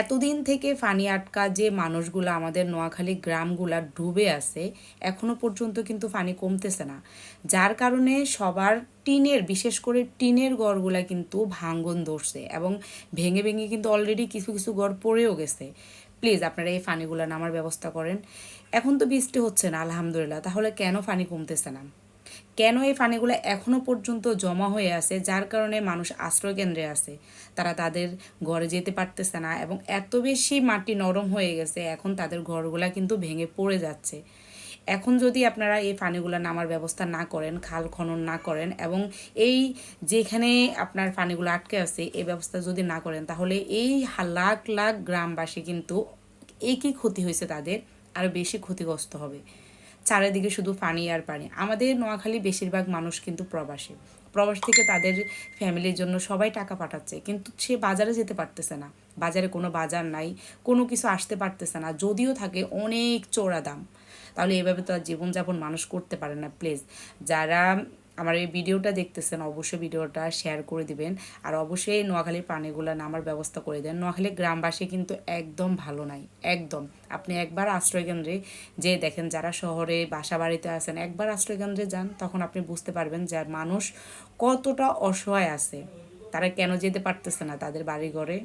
এতদিন থেকে ফানি আটকা যে মানুষগুলো আমাদের নোয়াখালী গ্রামগুলা ডুবে আছে, এখনও পর্যন্ত কিন্তু ফানি কমতেছে না। যার কারণে সবার টিনের, বিশেষ করে টিনের গড়গুলা কিন্তু ভাঙ্গন ধরছে এবং ভেঙে ভেঙে কিন্তু অলরেডি কিছু কিছু গড় পড়েও গেছে। প্লিজ আপনারা এই ফানিগুলো নামার ব্যবস্থা করেন। এখন তো বৃষ্টি হচ্ছে না, আলহামদুলিল্লাহ। তাহলে কেন ফানি কমতেছে না? কেন এই ফানিগুলো এখনও পর্যন্ত জমা হয়ে আছে, যার কারণে মানুষ আশ্রয় কেন্দ্রে আছে। তারা তাদের ঘরে যেতে পারতেছে না এবং এত বেশি মাটি নরম হয়ে গেছে, এখন তাদের ঘরগুলা কিন্তু ভেঙে পড়ে যাচ্ছে। এখন যদি আপনারা এই পানিগুলো নামার ব্যবস্থা না করেন, খাল খনন না করেন এবং এই যেখানে আপনার পানিগুলো আটকে আছে, এই ব্যবস্থা যদি না করেন, তাহলে এই লাখ লাখ গ্রামবাসী কিন্তু একই ক্ষতি হয়েছে তাদের, আরও বেশি ক্ষতিগ্রস্ত হবে। চারিদিকে শুধু পানি আর পানি। আমাদের নোয়াখালী বেশিরভাগ মানুষ কিন্তু প্রবাসী। প্রবাস থেকে তাদের ফ্যামিলির জন্য সবাই টাকা পাঠাচ্ছে। কিন্তু সে বাজারে যেতে পারতেছে না। বাজারে কোনো বাজার নাই, কোনো কিছু আসতে পারতেছে না। যদিও থাকে অনেক চোরা দাম তাহলে এভাবে তো আর জীবনযাপন মানুষ করতে পারে না প্লিজ যারা আমার এই ভিডিওটা দেখতেছেন, অবশ্যই ভিডিওটা শেয়ার করে দিবেন। আর অবশ্যই নোয়াখালীর পানিগুলো নামার ব্যবস্থা করে দেন। নোয়াখালীর গ্রামবাসী কিন্তু একদম ভালো নাই, একদম। আপনি একবার আশ্রয়কেন্দ্রে যে দেখেন, যারা শহরে বাসা বাড়িতে আছেন, একবার আশ্রয়কেন্দ্রে যান, তখন আপনি বুঝতে পারবেন যে মানুষ কতটা অসহায় আছে। তারা কেন যেতে পারতেছে না তাদের বাড়ি ঘরে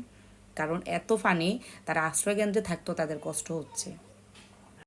কারণ এত ফানি তারা আশ্রয়কেন্দ্রে থাকতো তাদের কষ্ট হচ্ছে।